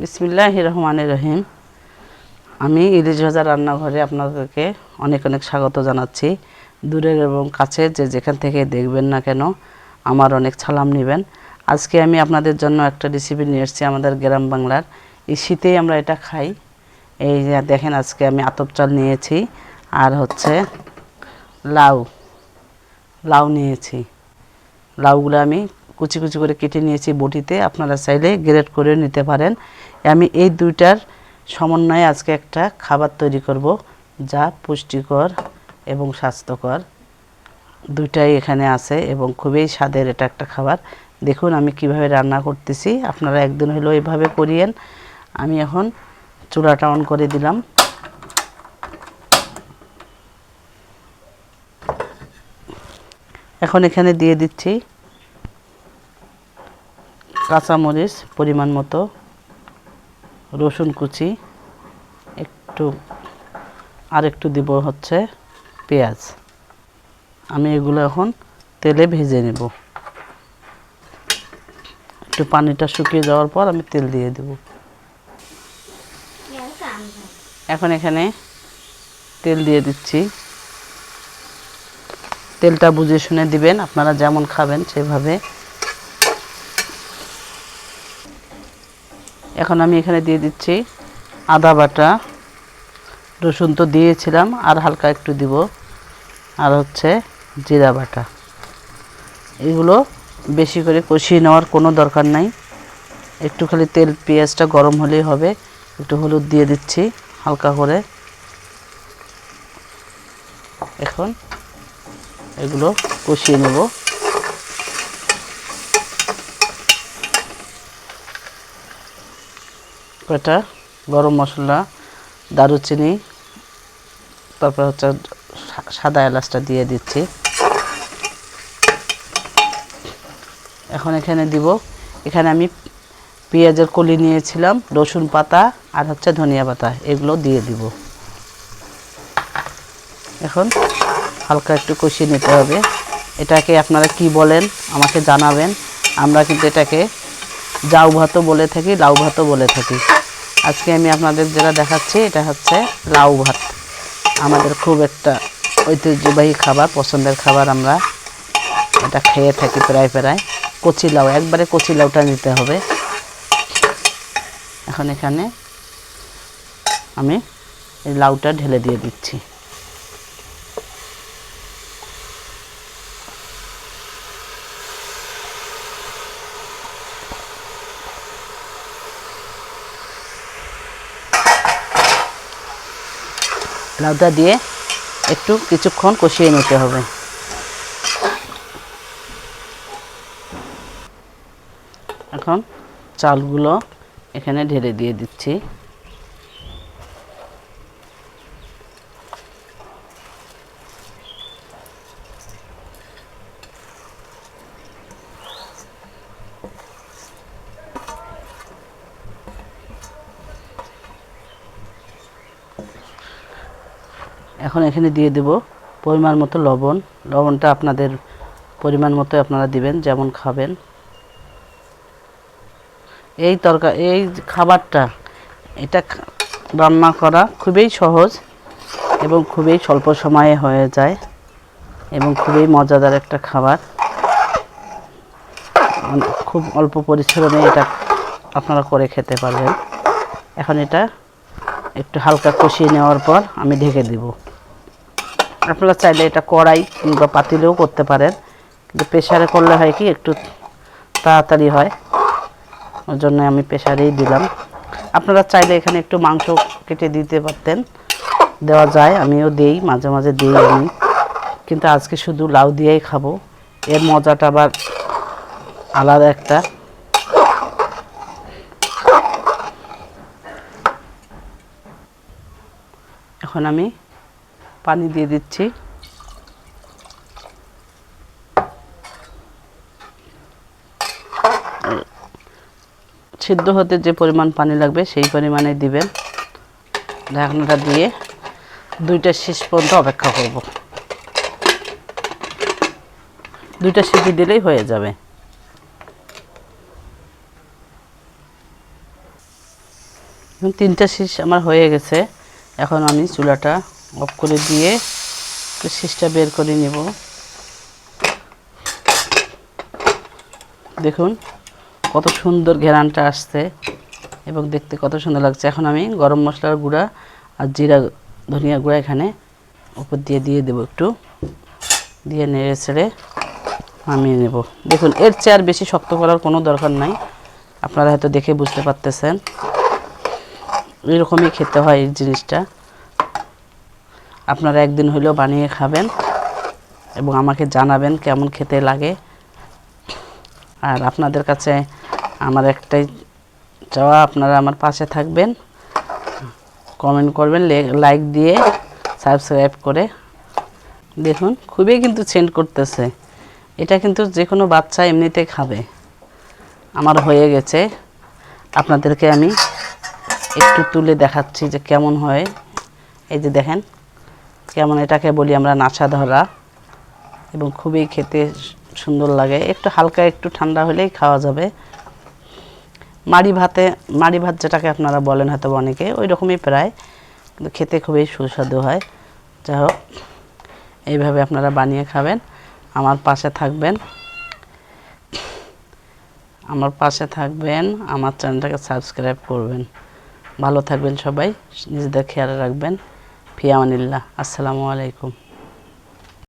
বিসমিল্লাহ রহমান রহিম। আমি ইলিশ ভাজা রান্নাঘরে আপনাদেরকে অনেক অনেক স্বাগত জানাচ্ছি। দূরের এবং কাছে যে যেখান থেকে দেখবেন না কেন, আমার অনেক ছালাম নেবেন। আজকে আমি আপনাদের জন্য একটা রেসিপি নিয়ে এসেছি আমাদের গ্রাম বাংলার। এই শীতেই আমরা এটা খাই। এই দেখেন আজকে আমি আতপ চাল নিয়েছি আর হচ্ছে লাউ। লাউ নিয়েছি। লাউগুলো আমি কুচি কুচি করে কেটে নিয়েছি বটিতে, আপনারা চাইলে গ্রেড করে নিতে পারেন। আমি এই দুইটার সমন্বয়ে আজকে একটা খাবার তৈরি করব, যা পুষ্টিকর এবং স্বাস্থ্যকর। দুইটাই এখানে আছে এবং খুবই স্বাদের এটা একটা খাবার। দেখুন আমি কীভাবে রান্না করতেছি, আপনারা একদিন হলেও এভাবে করিয়েন। আমি এখন চুলাটা অন করে দিলাম। এখন এখানে দিয়ে দিচ্ছি কাঁচামরিচ পরিমাণ মতো, রসুন কুচি, একটু আর একটু দিব হচ্ছে পেঁয়াজ। আমি এগুলো এখন তেলে ভেজে নেব। একটু পানিটা শুকিয়ে যাওয়ার পর আমি তেল দিয়ে দেব। এখন এখানে তেল দিয়ে দিচ্ছি। তেলটা বুঝে শুনে দিবেন, আপনারা যেমন খাবেন সেভাবে এখন আমি এখানে দিয়ে দিচ্ছি আদা বাটা। রসুন তো দিয়েছিলাম, আর হালকা একটু দিব। আর হচ্ছে জিরা বাটা। এগুলো বেশি করে কষিয়ে নেওয়ার কোনো দরকার নাই। একটু খালি তেল, পেঁয়াজটা গরম হলেই হবে। একটু হলুদ দিয়ে দিচ্ছি হালকা করে। এখন এগুলো কষিয়ে নেব। কয়টা গরম মশলা, দারুচিনি, তারপর হচ্ছে সাদা এলাচটা দিয়ে দিচ্ছি। এখন এখানে দিব, এখানে আমি পেঁয়াজের কলি নিয়েছিলাম, রসুন পাতা আর হচ্ছে ধনিয়া পাতা, এগুলো দিয়ে দিব। এখন হালকা একটু কষিয়ে নিতে হবে। এটাকে আপনারা কি বলেন, আমাকে জানাবেন। আমরা কিন্তু এটাকে জাউ ভাতও বলে থাকি, লাউ ভাতও বলে থাকি। আজকে আমি আপনাদের যেটা দেখাচ্ছি, এটা হচ্ছে লাউ ভাত। আমাদের খুব একটা ঐতিহ্যবাহী খাবার, পছন্দের খাবার আমরা এটা খেয়ে থাকি প্রায় প্রায়। কচি লাউ, একবারে কচি লাউটা নিতে হবে। এখন এখানে আমি এই লাউটা ঢেলে দিয়ে দিচ্ছি। লাউটা দিয়ে একটু কিছুক্ষণ কষিয়ে নিতে হবে। এখন চালগুলো এখানে ঢেলে দিয়ে দিচ্ছি। এখন এখানে দিয়ে দেব পরিমাণ মতো লবণ। লবণটা আপনাদের পরিমাণ মতো আপনারা দিবেন, যেমন খাবেন। এই তরকা, এই খাবারটা, এটা রান্না করা খুবই সহজ এবং খুবই স্বল্প সময়ে হয়ে যায় এবং খুবই মজাদার একটা খাবার। খুব অল্প পরিশ্রমে এটা আপনারা করে খেতে পারবেন। এখন এটা একটু হালকা কষিয়ে নেওয়ার পর আমি ঢেকে দিব। আপনারা চাইলে এটা কড়াই কিংবা পাতিলেও করতে পারেন। কিন্তু প্রেশারে করলে হয় কি, একটু তাড়াতাড়ি হয়। ওই জন্য আমি প্রেশারেই দিলাম। আপনারা চাইলে এখানে একটু মাংস কেটে দিতে পারতেন। দেওয়া যায়, আমিও দেই, মাঝে মাঝে দিই আমি। কিন্তু আজকে শুধু লাউ দিয়েই খাব। এর মজাটা আবার আলাদা একটা। এখন আমি পানি দিয়ে দিচ্ছি। সিদ্ধ হতে যে পরিমাণ পানি লাগবে, সেই পরিমাণে দিবেন। ঢাকনাটা দিয়ে দুইটা শেষ পর্যন্ত অপেক্ষা করব। দুইটা সিটি দিলেই হয়ে যাবে। তিনটা শীষ আমার হয়ে গেছে। এখন আমি চুলাটা অফ করে দিয়ে শীষটা বের করে নেব। দেখুন, কত সুন্দর ঘেরানটা আসছে এবং দেখতে কত সুন্দর লাগছে। এখন আমি গরম মশলার গুঁড়া আর জিরা, ধনিয়া গুঁড়া এখানে উপর দিয়ে দিয়ে দেবো একটু। দিয়ে নেড়ে ছেড়ে নামিয়ে নেব। দেখুন, এর চেয়ে আর বেশি শক্ত করার কোনো দরকার নাই। আপনারা হয়তো দেখে বুঝতে পারতেছেন। এরকমই খেতে হয় এই জিনিসটা। আপনারা একদিন হলেও বানিয়ে খাবেন এবং আমাকে জানাবেন কেমন খেতে লাগে। আর আপনাদের কাছে আমার একটাই চাওয়া, আপনারা আমার পাশে থাকবেন। কমেন্ট করবেন লাইক দিয়ে সাবস্ক্রাইব করে। দেখুন, খুবই কিন্তু সেন্ড করতেছে। এটা কিন্তু যে কোনো বাচ্চা এমনিতে খাবে। আমার হয়ে গেছে। আপনাদেরকে আমি একটু তুলে দেখাচ্ছি যে কেমন হয়। এই যে দেখেন কেমন এটাকে বলি আমরা নাচা ধরা। এবং খুবই খেতে সুন্দর লাগে। একটু হালকা, একটু ঠান্ডা হলেই খাওয়া যাবে। মাড়ি ভাতে, মাড়ি ভাত যেটাকে আপনারা বলেন হয়তো অনেকে ওই রকমই প্রায়। কিন্তু খেতে খুবই সুস্বাদু হয়। যাই হোক, এইভাবে আপনারা বানিয়ে খাবেন। আমার পাশে থাকবেন। আমার পাশে থাকবেন, আমার চ্যানেলটাকে সাবস্ক্রাইব করবেন। ভালো থাকবেন সবাই, নিজেদের খেয়াল রাখবেন। ফিয়ামানিল্লাহ আসসালামু আলাইকুম।